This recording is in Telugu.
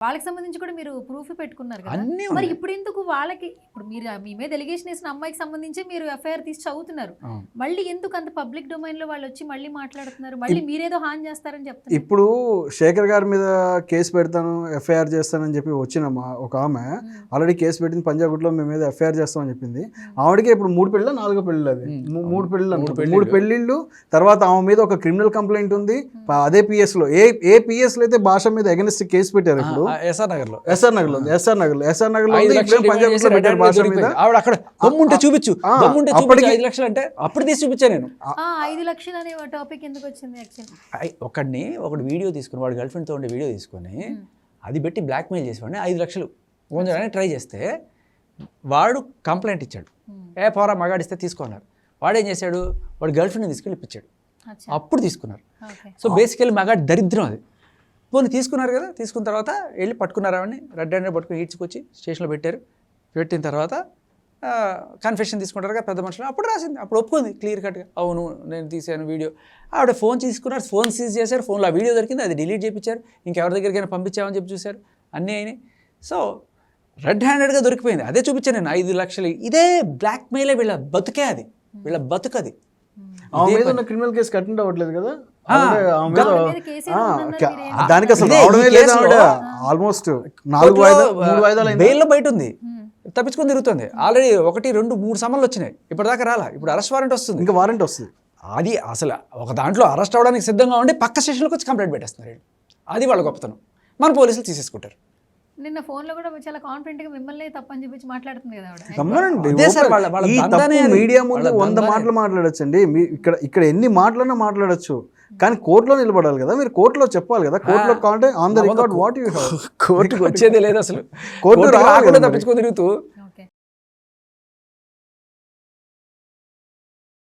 వాళ్ళకి సంబంధించి కూడా మీరు ప్రూఫ్ పెట్టుకున్నారు కదా. అన్నీ మరి ఇప్పుడు ఎందుకు వాళ్ళకి ఇప్పుడు మీరు మీ మీద ఎలిగేషన్ వేసిన అమ్మాయికి సంబంధించి మీరు ఎఫ్ఐఆర్ తీసి చదువుతున్నారు. మళ్ళీ ఎందుకు అంత పబ్లిక్ డొమైన్లో వాళ్ళు వచ్చి మళ్ళీ మాట్లాడుతున్నారు? మళ్ళీ మీరేదో హాని చేస్తారని చెప్తున్నారు. ఇప్పుడు శేఖర్ గారి మీద కేసు పెడతాను ఎఫ్ఐఆర్ చేస్తానని చెప్పి వచ్చిన మా- ఒక ఆమె ఆల్రెడీ కేసు పెట్టింది పంజాగుట్లో మేము మీద ఎఫ్ఐఆర్ చేస్తామని చెప్పింది. ఆవిడకి ఇప్పుడు మూడు పెళ్ళ నాలుగో పెళ్ళి అది? మూ-. మూడు పెళ్ళిళ్ళు. మూడు పెళ్ళిళ్ళు. తర్వాత ఆమె మీద ఒక క్రిమినల్ కంప్లైంట్ ఉంది. అదే పిఎస్లో. ఏ ఏ పిఎస్లో అయితే భాష మీద అగెనిస్ట్ కేసు పెట్టారు ఇప్పుడు ఎస్ఆర్ నగర్లో ఎస్ఆర్ నగర్లో ఎస్ఆర్ నగర్లో ఎస్ఆర్ నగర్లో పెట్టారు భాష మీద. దొరికిపోయింది. ఆవిడ అక్కడ దమ్ముంటే చూపించు దమ్ముంటే చూపించు ఐదు లక్షలు అంటే అప్పుడు తీసి చూపించా నేను. ఆ ఐదు లక్షలు అనే టాపిక్ ఎందుకు వచ్చింది ఒకడిని ఒకటి వీడియో తీసుకుని వాడు గర్ల్ ఫ్రెండ్తో ఉండే వీడియో తీసుకొని అది పెట్టి బ్లాక్మెయిల్ చేసేవాడిని ఐదు లక్షలు. ఉంచడానికి ట్రై చేస్తే వాడు కంప్లైంట్ ఇచ్చాడు. ఏ పోరా మగాడిస్తే తీసుకున్నారు వాడు ఏం చేశాడు? వాడు గర్ల్ ఫ్రెండ్ని తీసుకెళ్ళి ఇప్పించాడు. అచ్చా. అప్పుడు తీసుకున్నారు. ఓకే. సో బేసికల్లీ మగాడి దరిద్రం అది. పోనీ తీసుకున్నారు కదా తీసుకున్న తర్వాత వెళ్ళి పట్టుకున్నారు ఆవిడని? రెడ్ హ్యాండ్ పట్టుకుని ఈడ్చుకొచ్చి స్టేషన్లో పెట్టారు. పెట్టిన తర్వాత కన్ఫెషన్ తీసుకుంటారు కదా పెద్ద మనుషులు. అప్పుడు రాసింది అప్పుడు ఒప్పుకుంది క్లియర్ కట్గా అవును నేను తీసాను వీడియో. ఆవిడ ఫోన్ తీసుకున్నారు ఫోన్ సీజ్ చేశారు ఫోన్లో ఆ వీడియో దొరికింది అది డిలీట్ చేయించారు. ఇంకెవరి దగ్గరికైనా పంపించామని చెప్పి చూశారు. అన్నీ అయినాయి. సో రెడ్ హ్యాండెడ్గా దొరికిపోయింది. అదే చూపించాను నేను ఐదు లక్షలు. ఇదే బ్లాక్మెయిలే వీళ్ళ బతుకే అది. వీళ్ళ బతుకది ఆమె మీద. ఉన్న క్రిమినల్ కేసు కట్టింగ్ అవ్వట్లేదు కదా? దానికి అసలు ఆల్మోస్ట్ నాలుగు వాయిదాలు బెయిల్లో బయట ఉంది. తప్పించుకొని తిరుగుతుంది. ఆల్రెడీ ఒకటి రెండు మూడు సమన్లు వచ్చినాయి. ఇప్పటిదాకా రాలా. ఇప్పుడు అరెస్ట్ వారెంట్ వస్తుంది. ఇంకా వారెంట్ వస్తుంది. అది అసలు ఒక దాంట్లో అరెస్ట్ అవ్వడానికి సిద్ధంగా ఉండి పక్క స్టేషన్లోకి వచ్చి కంప్లైంట్ పెట్టేస్తున్నారు. అది వాళ్ళ గొప్పతనం. మన పోలీసులు తీసేసుకుంటారు. నిన్న ఫోన్లో కూడా చాలా కాన్ఫిడెంట్గా మిమ్మల్ని తప్పని చెప్పి మాట్లాడుతుంది కదా. మీడియా ముందు వంద మాటలు మాట్లాడొచ్చండి. మీ ఇక్కడ ఇక్కడ ఎన్ని మాటలన్నా మాట్లాడొచ్చు. కానీ కోర్టులో నిలబడాలి కదా. మీరు కోర్టులో చెప్పాలి కదా. కోర్టులో కాంటే on the record what you కోర్టుకు వచ్చేదే లేదు అసలు. కోర్టు రాకుండా. తప్పించుకొని తిరుగుతూ